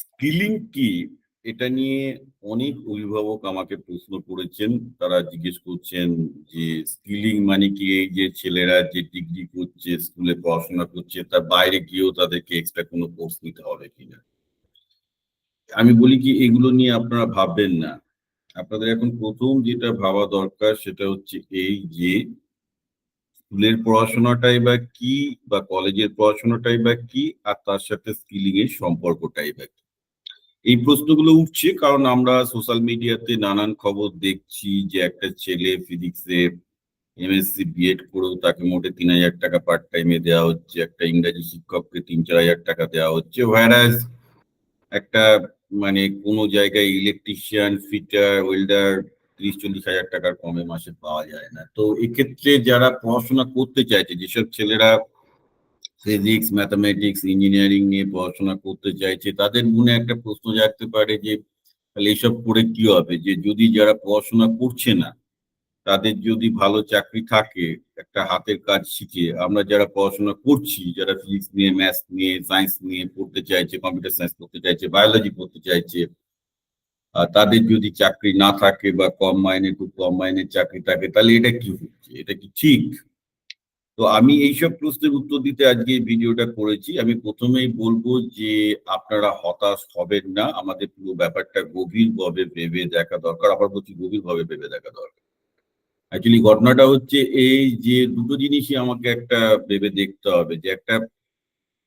Skilling কি? এটা নিয়ে অনেক অভিভাবক আমাকে প্রশ্ন করেছেন। তারা জিজ্ঞেস করছেন যে স্কিলিং মানে কি? এই যে ছেলেরা যে ডিগ্রি করছে, স্কুলে পড়াশোনা করছে, তার বাইরে গিয়েও তাদেরকে এক্সট্রা কোনো কোর্স নিতে হবে কিনা? আমি বলি কি, এগুলো নিয়ে আপনারা ভাববেন না। আপনাদের এখন প্রথম যেটা ভাবা দরকার সেটা হচ্ছে এই যে, স্কুলের পড়াশোনাটাই বা কি বা কলেজের পড়াশোনাটাই বা কি, আর তার সাথে স্কিলিং এর সম্পর্কটাই বা কি? এই প্রশ্নগুলো উঠছে কারণ আমরা সোশ্যাল মিডিয়াতে নানান খবর দেখছি যে একটা ছেলে ফিজিক্সে এমএসসি বিএড করেও তাকে মোটে তিন হাজার টাকা পার্ট টাইমে দেওয়া হচ্ছে, একটা ইংরাজি শিক্ষককে তিন চার হাজার টাকা দেওয়া হচ্ছে হোয়ারাজ একটা মানে কোনো জায়গায় ইলেকট্রিশিয়ান ফিটার ওয়েল্ডার ত্রিশ চল্লিশ হাজার টাকার কমে মাসে পাওয়া যায় না। তো এক্ষেত্রে যারা পড়াশোনা করতে চাইছে, যেসব ছেলেরা ফিজিক্স ম্যাথামেটিক্স ইঞ্জিনিয়ারিং নিয়ে পড়াশোনা করতে চাইছে, তাদের মনে একটা প্রশ্ন জাগতে পারে যে, তাহলে এসব করে কি হবে? যে, যদি যারা পড়াশোনা করছে না, তাদের যদি ভালো চাকরি থাকে, একটা হাতের কাজ শিখে, আমরা যারা পড়াশোনা করছি, যারা ফিজিক্স নিয়ে ম্যাথস নিয়ে সায়েন্স নিয়ে পড়তে চাইছে কম্পিউটার সায়েন্স পড়তে চাইছে বায়োলজি পড়তে চাইছে তাদের যদি চাকরি না থাকে বা কম মাইনে খুব কম মাইনের চাকরি থাকে, তাহলে এটা কি হচ্ছে? এটা কি ঠিক? তো আমি এইসব প্রশ্নের উত্তর দিতে আজকে ভিডিওটা করেছি। আমি প্রথমেই বলব যে আপনারা হতাশ হবেন না। আমাদের পুরো ব্যাপারটা গভীরভাবে ভেবে দেখা দরকার। আবার বলছি গভীরভাবে ভেবে দেখা দরকার। অ্যাকচুয়ালি ঘটনাটা হচ্ছে এই যে দুটো জিনিসই আমাকে একটা ভেবে দেখতে হবে যে একটা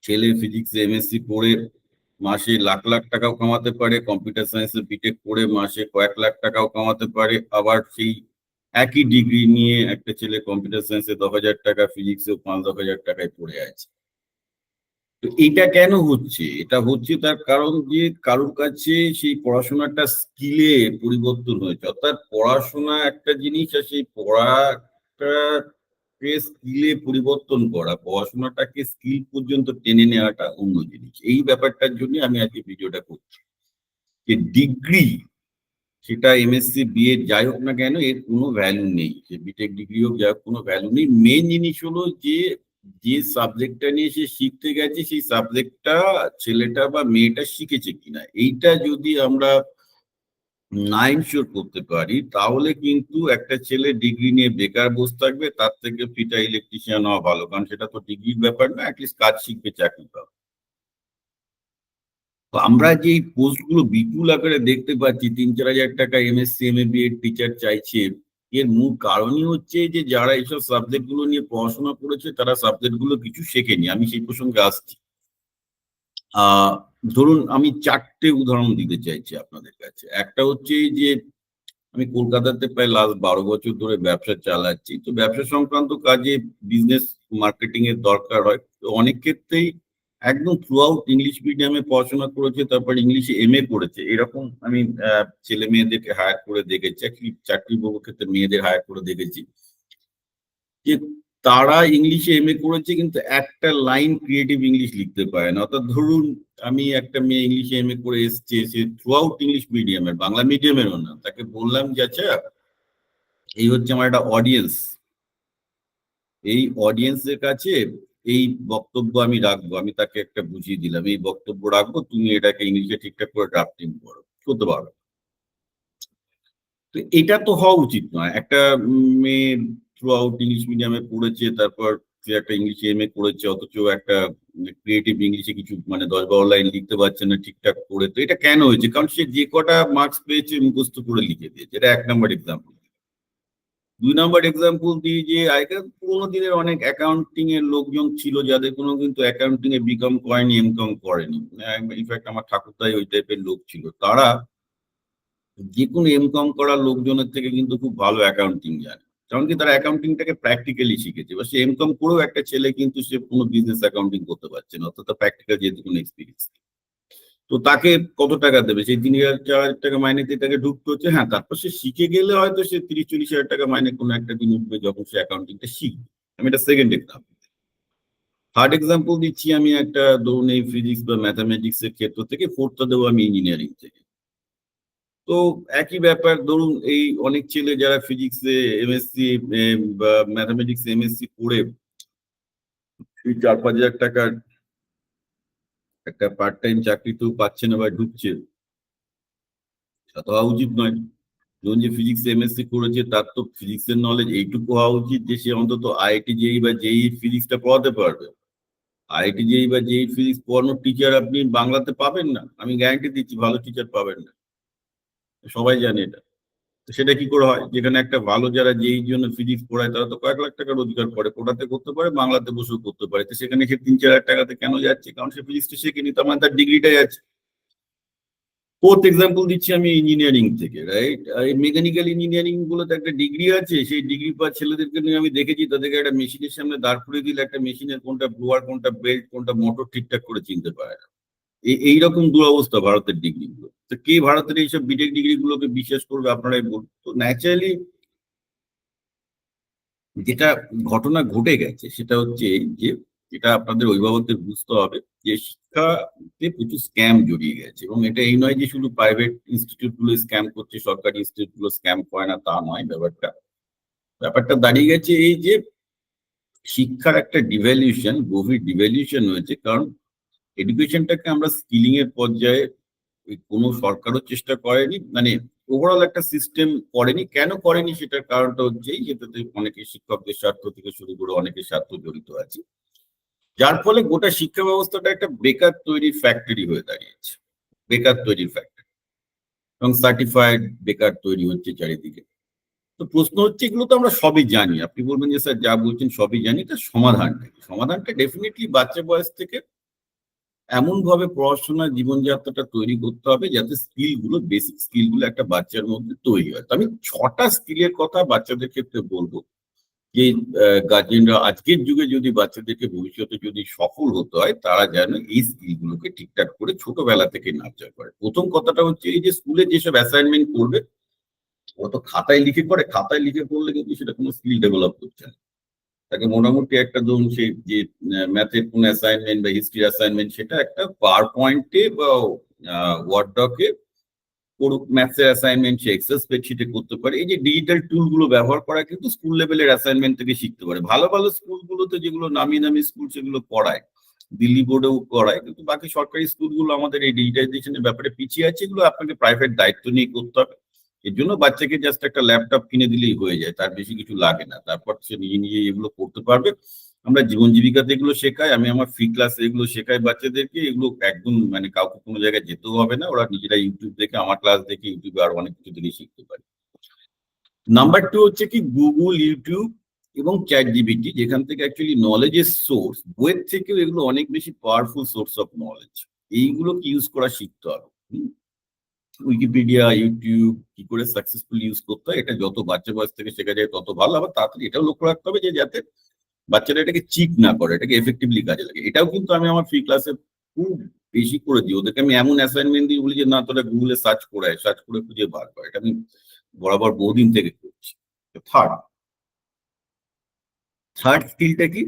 ছেলে ফিজিক্স এমএসসি পড়ে মাসে লাখ লাখ টাকাও কামাতে পারে কম্পিউটার সায়েন্সে বিটেক করে মাসে কয়েক লাখ টাকাও কামাতে পারে, আবার সেই একই ডিগ্রি নিয়ে একটা ছেলে কম্পিউটার সায়েন্সে দশ হাজার টাকা ফিজিক্সেও পাঁচ, দশ হাজার টাকায় পড়ে আছে। তো এটা কেন হচ্ছে? এটা হচ্ছে তার কারণ যে কারোর কাছে সেই পড়াশোনাটা স্কিলে পরিবর্তন হয়েছে। অর্থাৎ পড়াশোনা একটা জিনিস আর সেই পড়াটাকে স্কিলে পরিবর্তন করা, পড়াশোনাটাকে স্কিল পর্যন্ত টেনে নেওয়াটা অন্য জিনিস। এই ব্যাপারটার জন্য আমি আজকে ভিডিওটা করছি। যে ডিগ্রি সেটা এমএসসি বিএড যাই হোক না কেন, এর কোনো ভ্যালু নেই। যে বিটেক ডিগ্রি হোক, যাই হোক, কোনো ভ্যালু নেই। মেন জিনিস হলো যে যে সাবজেক্টটা নিয়ে সে শিখতে গেছে, সেই সাবজেক্টটা ছেলেটা বা মেয়েটা শিখেছে কিনা। এইটা যদি আমরা না ইনশিওর করতে পারি, তাহলে কিন্তু একটা ছেলে ডিগ্রি নিয়ে বেকার বসে থাকবে, তার থেকে ফিটা ইলেকট্রিশিয়ান হওয়া ভালো। কারণ সেটা তো ডিগ্রির ব্যাপার না অ্যাটলিস্ট কাজ শিখবে, চাকরি পাবে। আমরা যে পোস্টগুলো বিপুল আকারে দেখতে পাচ্ছি, তিন চার হাজার টাকা এম এ বি এর টিচার চাইছে, এর মূল কারণই হচ্ছে যে যারা এইসব সাবজেক্টগুলো নিয়ে পড়াশোনা করেছে, তারা সাবজেক্টগুলো কিছু শেখেনি। আমি সেই প্রসঙ্গে আসছি। ধরুন আমি চারটে উদাহরণ দিতে চাইছি আপনাদের কাছে। একটা হচ্ছে যে আমি কলকাতাতে প্রায় লাস্ট বারো বছর ধরে ব্যবসা চালাচ্ছি। তো ব্যবসা সংক্রান্ত কাজে বিজনেস মার্কেটিং এর দরকার হয়। তো অনেক ক্ষেত্রেই একদম থ্রু আউট ইংলিশ মিডিয়ামে পড়াশোনা করেছে, তারপর ইংলিশে এম এ করেছে। এরকম আমি ছেলে মেয়েদেরকে হায়ার করে দেখেছি, চাকরি চাকরি ক্ষেত্রে মেয়েদের হায়ার করে দেখেছি। যে তারা ইংলিশে এম এ করেছে, কিন্তু একটা লাইন ক্রিয়েটিভ ইংলিশ লিখতে পারে না। অর্থাৎ ধরুন, আমি একটা মেয়ে ইংলিশে এম এ করে এসছে, সে থ্রু আউট ইংলিশ মিডিয়ামের বাংলা মিডিয়ামেরও না। তাকে বললাম যে আচ্ছা এই হচ্ছে আমার একটা অডিয়েন্স এই অডিয়েন্সের কাছে এই বক্তব্য আমি রাখব, আমি তাকে একটা বুঝিয়ে দিলাম। এই বক্তব্য রাখব, তুমি এটাকে ইংলিশে ঠিকঠাক করে ড্রাফটিং করো। করতে পারো। তো এটা তো হওয়া উচিত নয়। একটা মেয়ে থ্রু আউট ইংলিশ মিডিয়ামে পড়েছে, তারপর সে একটা ইংলিশে এম এ করেছে, অথচ একটা ক্রিয়েটিভ ইংলিশে কিছু মানে দশ বারো লাইন লিখতে পারছে না ঠিকঠাক করে। তো এটা কেন হয়েছে? কারণ সে যে কটা মার্কস পেয়েছে, মুখস্থ করে লিখে দিয়েছে। এটা এক নম্বর এক্সাম্পল দুই নম্বর এক্সাম্পল দিই যে আগেকার পুরোনো দিনের অনেক অ্যাকাউন্টিং এর লোকজন ছিল, যাদের কোনো কিন্তু অ্যাকাউন্টিং এ বিকম করেনি এম কম করেনি। ইনফ্যাক্ট আমার ঠাকুরদাই ওই টাইপের লোক ছিল। তারা যে কোনো এম কম করা লোকজনের থেকে কিন্তু খুব ভালো অ্যাকাউন্টিং জানে। কারণ কি তারা অ্যাকাউন্টিংটাকে প্র্যাকটিক্যালি শিখেছে। বা সে এম কম করেও একটা ছেলে কিন্তু সে কোনো বিজনেস অ্যাকাউন্টিং করতে পারছে না, অর্থাৎ প্র্যাকটিক্যাল যেহেতু কোনো এক্সপিরিয়েন্স তো তাকে কত টাকা দেবে? সেই তিন হাজার, চার হাজার টাকা মাইনেতে তাকে ঢুকতে হচ্ছে। হ্যাঁ তারপর সে শিখে গেলে হয়তো সে তিরিশ, চল্লিশ হাজার টাকা মাইনে কোনো একটা দিন উঠবে যখন সে অ্যাকাউন্টিংটা শিখবে। আমি এটা সেকেন্ড এক্সাম্পল থার্ড এক্সাম্পল দিচ্ছি আমি একটা ধরুন এই ফিজিক্স বা ম্যাথামেটিক্স এর ক্ষেত্র থেকে। ফোর্থটা দেবো আমি ইঞ্জিনিয়ারিং থেকে। তো একই ব্যাপার, ধরুন এই অনেক ছেলে যারা ফিজিক্সে এমএসসি বা ম্যাথামেটিক্স এমএসসি করে চার, পাঁচ হাজার টাকার একটা পার্ট টাইম চাকরি তো পাচ্ছে না বা ঢুকছে। তো হওয়া উচিত নয়। ধরুন যে ফিজিক্স এমএসসি করেছে, তার তো ফিজিক্সের নলেজ এইটুকু হওয়া উচিত যে সে অন্তত আইআইটি জেই বা জেই ফিজিক্সটা পড়াতে পারবে। আইআইটি জেই বা জেই ফিজিক্স পড়ানোর টিচার আপনি বাংলাতে পাবেন না। আমি গ্যারান্টি দিচ্ছি, ভালো টিচার পাবেন না। সবাই জানে এটা। সেটা কি করে হয়? যেখানে একটা ভালো যারা যেই জন্য ফিজিক্স পড়ায়, তারা তো কয়েক লাখ টাকা রোজগার করে। কোটাতে করতে পারে, বাংলাতে বসেও করতে পারে। তো সেখানে সে তিন, চার টাকাতে কেন যাচ্ছে? কারণ সে ফিজিক্সটা শেখেনি তার মানে তার ডিগ্রিটা যাচ্ছে। ফোর্থ এক্সাম্পল দিচ্ছি আমি ইঞ্জিনিয়ারিং থেকে রাইট মেকানিক্যাল ইঞ্জিনিয়ারিং গুলোতে একটা ডিগ্রি আছে, সেই ডিগ্রি পাওয়া ছেলেদেরকে নিয়ে আমি দেখেছি, তাদেরকে একটা মেশিনের সামনে দাঁড় করে দিলে একটা মেশিনের কোনটা ব্লোয়ার কোনটা বেল্ট কোনটা মোটর ঠিকঠাক করে চিনতে পারে না। এই- এইরকম দুরবস্থা ভারতের ডিগ্রি গুলো তো কে ভারতের এইসব বিটেক ডিগ্রি গুলোকে বিশ্বাস করবে আপনারাই বলুন তো ন্যাচারালি যেটা ঘটনা ঘটে গেছে সেটা হচ্ছে যে এটা আপনাদের অভিভাবকদের বুঝতে হবে যে, শিক্ষাতে প্রচুর স্ক্যাম জড়িয়ে গেছে এবং এটা এই নয় যে শুধু প্রাইভেট ইনস্টিটিউটগুলো স্ক্যাম করছে, সরকারি ইনস্টিটিউটগুলো স্ক্যাম করে না, তা নয় ব্যাপারটা। ব্যাপারটা দাঁড়িয়ে গেছে এই যে, শিক্ষার একটা ডিভ্যালিউশন গভীর ডিভ্যালিউশন হয়েছে কারণ এডুকেশনটাকে আমরা স্কিলিং এর পর্যায়ে কোনো সরকারও চেষ্টা করেনি মানে ওভারঅল একটা সিস্টেম করেনি। কেন করেনি সেটার কারণটা হচ্ছে যেটাতে অনেকে শিক্ষকদের স্বার্থ থেকে শুরু করে অনেকের স্বার্থ জড়িত আছে। যার ফলে গোটা শিক্ষা ব্যবস্থাটা একটা বেকার তৈরির ফ্যাক্টরি হয়ে দাঁড়িয়েছে, বেকার তৈরির ফ্যাক্টরি এবং সার্টিফাইড বেকার তৈরি হচ্ছে চারিদিকে। তো প্রশ্ন হচ্ছে এগুলো তো আমরা সবই জানি। আপনি বলবেন যে, স্যার যা বলছেন সবই জানি। তার সমাধানটা কি? সমাধানটা ডেফিনেটলি বাচ্চা বয়স থেকে এমন ভাবে পড়াশোনা জীবনযাত্রাটা তৈরি করতে হবে যাতে স্কিলগুলো বেসিক স্কিলগুলো একটা বাচ্চার মধ্যে তৈরি হয়। তো আমি ছটা স্কিলের কথা বাচ্চাদের ক্ষেত্রে বলব। যে গার্জেনরা আজকের যুগে যদি বাচ্চাদেরকে ভবিষ্যতে যদি সফল হতে হয়, তারা যেন এই স্কিল গুলোকে ঠিকঠাক করে ছোটবেলা থেকে নার্চার করে। প্রথম কথাটা হচ্ছে এই যে, স্কুলে যেসব অ্যাসাইনমেন্ট করবে ও তো খাতায় লিখে করে, খাতায় লিখে করলে কিন্তু সেটা কোনো স্কিল ডেভেলপ করছে না। তাকে মোটামুটি একটা ধরুন সেই যে ম্যাথের কোন অ্যাসাইনমেন্ট বা হিস্ট্রি অ্যাসাইনমেন্ট সেটা একটা পাওয়ার পয়েন্টে বা ওয়ার্ড ডকে করুক ম্যাথসের অ্যাসাইনমেন্ট সে এক্সেল স্প্রেডশিটে করতে পারে। এই যে ডিজিটাল টুলগুলো ব্যবহার করা কিন্তু স্কুল লেভেলের অ্যাসাইনমেন্ট থেকে শিখতে পারে। ভালো ভালো স্কুলগুলোতে যেগুলো নামি নামি স্কুল সেগুলো করায়, দিল্লি বোর্ডেও করায়, কিন্তু বাকি সরকারি স্কুলগুলো আমাদের এই ডিজিটাইজেশনের ব্যাপারে পিছিয়ে আছে, এগুলো আপনাকে প্রাইভেট দায়িত্ব নিয়ে করতে হবে। এর জন্য বাচ্চাকে জাস্ট একটা ল্যাপটপ কিনে দিলেই হয়ে যায়, তার বেশি কিছু লাগে না। তারপর সে নিজে নিজে এগুলো করতে পারবে। আমরা জীবন জীবিকাতে এগুলো শেখাই, আমি আমার ফ্রি ক্লাসে এগুলো শেখাই বাচ্চাদেরকে, এগুলো একদম মানে কাউকে কোনো জায়গায় যেতেও হবে না, ওরা নিজেরা ইউটিউব দেখে, আমার ক্লাস দেখে ইউটিউবে আরও অনেক কিছু দেখে শিখতে পারে। নাম্বার টু হচ্ছে কি গুগল ইউটিউব এবং চ্যাট জিবিটি যেখান থেকে অ্যাকচুয়ালি নলেজের সোর্স বইয়ের থেকেও এগুলো অনেক বেশি পাওয়ারফুল সোর্স অফ নলেজ এইগুলোকে ইউজ করা শিখতে হবে। উইকিপিডিয়া ইউটিউব কি করে সাকসেসফুল ইউজ করতে হয়, এটা যত বাচ্চা বয়স থেকে শেখা যায় তত ভালো, আবার তাড়াতাড়ি এটাও লক্ষ্য রাখতে হবে যে যাতে বাচ্চারা এটাকে চিট না করে, এটাকে এফেক্টিভলি কাজে লাগে। এটাও কিন্তু আমি আমার ফ্রি ক্লাসে খুব বেশি করে দিই। ওদেরকে আমি এমন অ্যাসাইনমেন্ট দিই বলি যে, না, তোরা গুগলে সার্চ করে সার্চ করে খুঁজে বার কর। এটা আমি বরাবর বহুদিন থেকে করছি। থার্ড থার্ড স্কিলটা কি?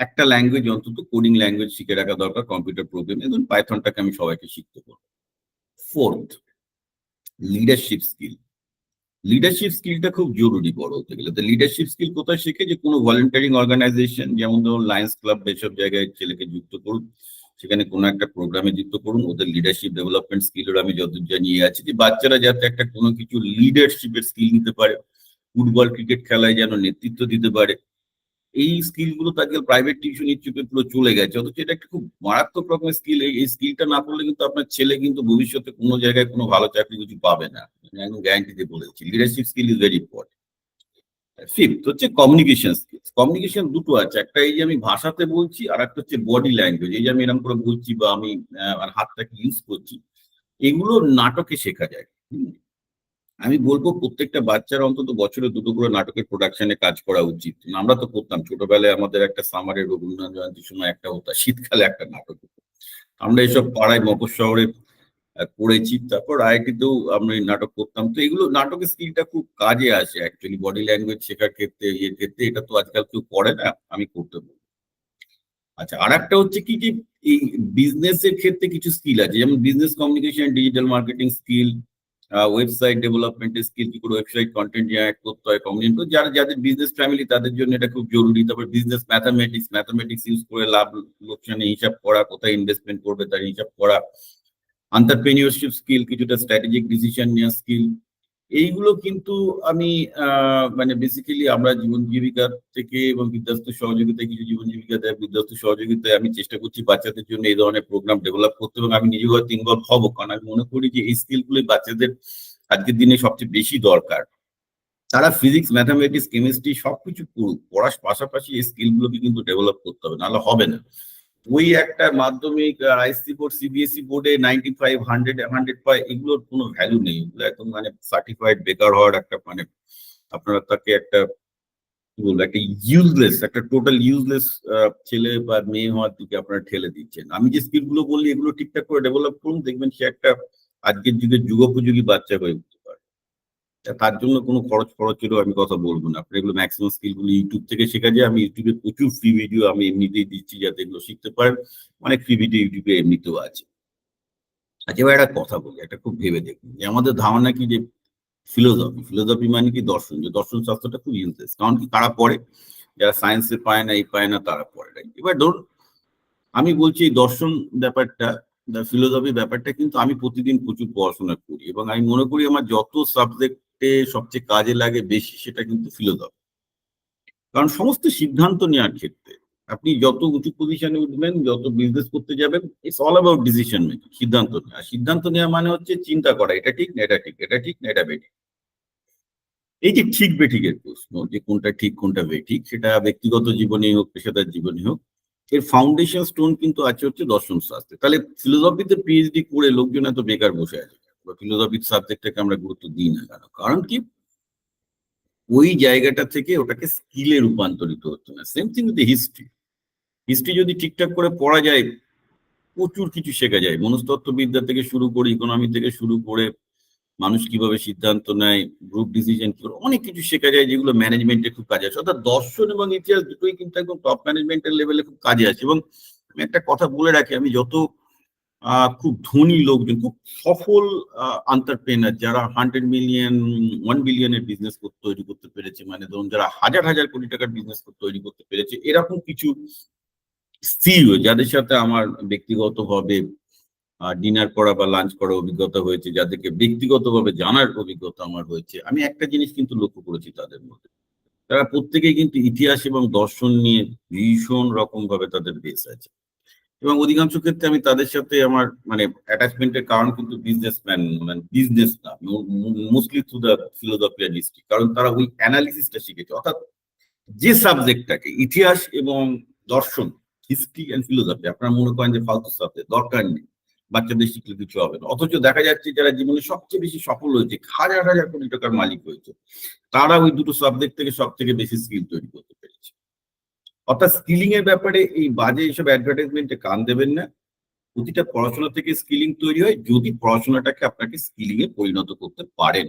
একটা ল্যাঙ্গুয়েজ অন্তত কোডিং ল্যাঙ্গুয়েজ শিখে রাখা দরকার কম্পিউটার প্রোগ্রাম এবং পাইথনটাকে আমি সবাইকে শিখতে পারব ফোর্থ লিডারশিপ স্কিল লিডারশিপ স্কিলটা খুব জরুরি বড় হতে গেলে। তো লিডারশিপ স্কিল কোথায় শেখে? যে কোনো ভলেন্টারিং অর্গানাইজেশন যেমন ধরুন লায়ন্স ক্লাব এসব জায়গায় ছেলেকে যুক্ত করুন, সেখানে কোনো একটা প্রোগ্রামে যুক্ত করুন। ওদের লিডারশিপ ডেভেলপমেন্ট স্কিলের আমি যতদূর জানিয়ে আছি যে বাচ্চারা যাতে একটা কোনো কিছু লিডারশিপের স্কিল নিতে পারে। ফুটবল ক্রিকেট খেলায় যেন নেতৃত্ব দিতে পারে। এই স্কিলগুলো তাকে প্রাইভেট টিউশন ইনস্টিটিউটগুলো চলে গেছে। অথচ এটা একটা খুব মারাত্মক রকমের স্কিল এই স্কিলটা না করলে কিন্তু আপনার ছেলে কিন্তু ভবিষ্যতে কোনো জায়গায় কোনো ভালো চাকরি কিছু পাবে না। একদম গ্যারান্টি দিয়ে বলে দিচ্ছি leadership skill is very important fifth হচ্ছে কমিউনিকেশন স্কিল কমিউনিকেশন দুটো আছে। একটা এই যে আমি ভাষাতে বলছি, আর একটা হচ্ছে বডি ল্যাঙ্গুয়েজ এই যে আমি এরকম করে বলছি বা আমি হাতটাকে ইউজ করছি, এগুলো নাটকে শেখা যায়। আমি বলব প্রত্যেকটা বাচ্চার অন্তত বছরে দুটো করে নাটকের প্রোডাকশনে কাজ করা উচিত। আমরা তো করতাম। ছোটবেলায় আমাদের একটা সামারের রবীন্দ্রনাথ জয়ন্তীর সময় একটা হতো শীতকালে একটা নাটক আমরা এসব পাড়ায় মফর শহরে করেছি। তারপর আইআইটিতেও আমরা নাটক করতাম। তো এগুলো নাটকের স্কিলটা খুব কাজে আসে অ্যাকচুয়ালি বডি ল্যাঙ্গুয়েজ শেখার ক্ষেত্রে ইয়ের ক্ষেত্রে এটা তো আজকাল কেউ করে না, আমি করতে বলব আচ্ছা আর একটা হচ্ছে কি যে, এই বিজনেস এর ক্ষেত্রে কিছু স্কিল আছে। যেমন business communication digital marketing skill website development skill কি করে ওয়েবসাইট কন্টেন্ট জেনারেট করতে হয় কমিউনিকেট করতে যারা, যাদের বিজনেস ফ্যামিলি তাদের জন্য এটা খুব জরুরি। তারপর বিজনেস ম্যাথামেটিক্স ম্যাথামেটিক্স ইউজ করে লাভ, লোকসানে হিসাব করা, কোথায় ইনভেস্টমেন্ট করবে, তার হিসাব করা। আন্টারপ্রেনিয়রশিপ স্কিল কিছুটা স্ট্র্যাটেজিক ডিসিশন নেওয়ার স্কিল এইগুলো কিন্তু আমি মানে বেসিক্যালি আমরা জীবন জীবিকা থেকে এবং বিদ্যাস্ত সহযোগিতায়, কিছু জীবন জীবিকা দেয় বিদ্যাস্ত সহযোগিতায় আমি চেষ্টা করছি বাচ্চাদের জন্য এই ধরনের প্রোগ্রাম ডেভেলপ করতে এবং আমি নিজেও হয়তো ইনভলভ হব। কারণ আমি মনে করি যে এই স্কিলগুলো বাচ্চাদের আজকের দিনে সবচেয়ে বেশি দরকার। তারা ফিজিক্স ম্যাথামেটিক্স কেমিস্ট্রি সবকিছু পড়ার পাশাপাশি এই স্কিলগুলোকে কিন্তু ডেভেলপ করতে হবে, নাহলে হবে না। ওই একটা মাধ্যমিক আইসি বোর্ড সিবিএসই বোর্ডে ninety five hundred hundred five এগুলোর কোনো ভ্যালু নেই। এগুলো একদম মানে সার্টিফাইড বেকার হওয়ার একটা মানে আপনারা তাকে একটা কি একটা ইউজলেস একটা টোটাল ইউজলেস ছেলে বা মেয়ে হওয়ার দিকে আপনারা ঠেলে দিচ্ছেন। আমি যে স্কিলগুলো বললি এগুলো ঠিকঠাক করে ডেভেলপ করুন, দেখবেন সে একটা আজকের যুগে যুগোপযোগী বাচ্চা হয়ে তার জন্য কোনো খরচ খরচেরও আমি কথা বলব না। আপনার এগুলো ম্যাক্সিমাম স্কিলগুলো ইউটিউব থেকে শেখা যায় আমি ইউটিউবে প্রচুর ফ্রি ভিডিও আমি এমনিতেই দিচ্ছি যাতে এগুলো শিখতে পারেন। অনেক ফ্রি ভিডিও ইউটিউবে এমনিতেও আছে। আচ্ছা এবার একটা কথা বলি, একটা খুব ভেবে দেখুন। যে আমাদের ধারণা কি যে ফিলোসফি ফিলোসফি মানে কি দর্শন? যে দর্শন শাস্ত্রটা খুব ইউজলেস কারণ কি কারা পড়ে? যারা সায়েন্সে পায় না এই পায় না, তারা পড়ে, right? এবার ধরুন, আমি বলছি দর্শন ব্যাপারটা ফিলোসফি ব্যাপারটা কিন্তু আমি প্রতিদিন প্রচুর পড়াশোনা করি এবং আমি মনে করি আমার যত সাবজেক্টে সবচেয়ে কাজে লাগে বেশি সেটা কিন্তু ফিলোসফি। কারণ সমস্ত সিদ্ধান্ত নেওয়ার ক্ষেত্রে আপনি যত উঁচু পজিশনে উঠবেন, যত বিজনেস করতে যাবেন it's all about decision making সিদ্ধান্ত নেওয়া। সিদ্ধান্ত নেওয়া মানে হচ্ছে চিন্তা করা, এটা ঠিক না এটা ঠিক এটা ঠিক না এটা বেঠিক। এই যে ঠিক বেঠিকের প্রশ্ন, যে কোনটা ঠিক, কোনটা বেঠিক, সেটা ব্যক্তিগত জীবনে হোক, পেশাদার জীবনে হোক, এর ফাউন্ডেশন স্টোন কিন্তু আছে হচ্ছে দর্শন শাস্ত্রে। তাহলে ফিলোসফিতে পিএইচডি করে লোকজন এত বেকার বসে আছে? বা ফিলোসফির সাবজেক্টটাকে আমরা গুরুত্ব দিই না কেন? কারণ কি? ওই জায়গাটা থেকে ওটাকে স্কিলে রূপান্তরিত হচ্ছে না। Same thing with history history যদি ঠিকঠাক করে পড়া যায় প্রচুর কিছু শেখা যায়। মনস্তত্ত্ববিদ্যা থেকে শুরু করে ইকোনমি থেকে শুরু করে মানুষ কীভাবে সিদ্ধান্ত নেয় গ্রুপ ডিসিশন কি করে, অনেক কিছু শেখা যায় যেগুলো ম্যানেজমেন্টে খুব কাজে আসে। অর্থাৎ দর্শন এবং ইতিহাস দুটোই কিন্তু একদম টপ ম্যানেজমেন্টের লেভেলে খুব কাজে আসে। এবং আমি একটা কথা বলে রাখি আমি যত খুব ধনী লোকজন, খুব সফল আন্টারপ্রেনার যারা হান্ড্রেড মিলিয়ন ওয়ান বিলিয়নের বিজনেস তৈরি করতে পেরেছে। মানে ধরুন যারা হাজার হাজার কোটি টাকার বিজনেস তৈরি করতে পেরেছে। এরকম কিছু সিইও যাদের সাথে আমার ব্যক্তিগতভাবে ডিনার করা বা লাঞ্চ করার অভিজ্ঞতা হয়েছে, যাদেরকে ব্যক্তিগতভাবে জানার অভিজ্ঞতা আমার হয়েছে, আমি একটা জিনিস কিন্তু লক্ষ্য করেছি তাদের মধ্যে। তারা প্রত্যেকেই কিন্তু ইতিহাস এবং দর্শন নিয়ে ভীষণ রকম ভাবে তাদের বেস আছে। এবং অধিকাংশ ক্ষেত্রে আমি তাদের সাথে আমার মানে অ্যাটাচমেন্টের কারণ কিন্তু বিজনেসম্যান মানে বিজনেস না মোস্টলি থ্রু দ্য হিস্ট্রি কারণ তারা ওই অ্যানালিসিসটা শিখেছে। অর্থাৎ যে সাবজেক্টটাকে ইতিহাস এবং দর্শন হিস্ট্রি অ্যান্ড ফিলোসফি আপনারা মনে করেন যে ফালতু সাবজেক্ট দরকার নেই, বাচ্চাদের শিখলে কিছু হবে না। অথচ দেখা যাচ্ছে যারা জীবনে সবচেয়ে বেশি সফল হয়েছে, হাজার হাজার কোটি টাকার মালিক হয়েছে, তারা ওই দুটো সাবজেক্ট থেকে সব থেকে বেশি স্কিল তৈরি করতে অর্থাৎ স্কিলিং এর ব্যাপারে এই বাজে এইসব অ্যাডভার্টাইজমেন্টে কান দেবেন না। প্রতিটা পড়াশোনা থেকে স্কিলিং তৈরি হয়। যদি পড়াশোনাটাকে আপনাকে স্কিলিং এ পরিণত করতে পারেন।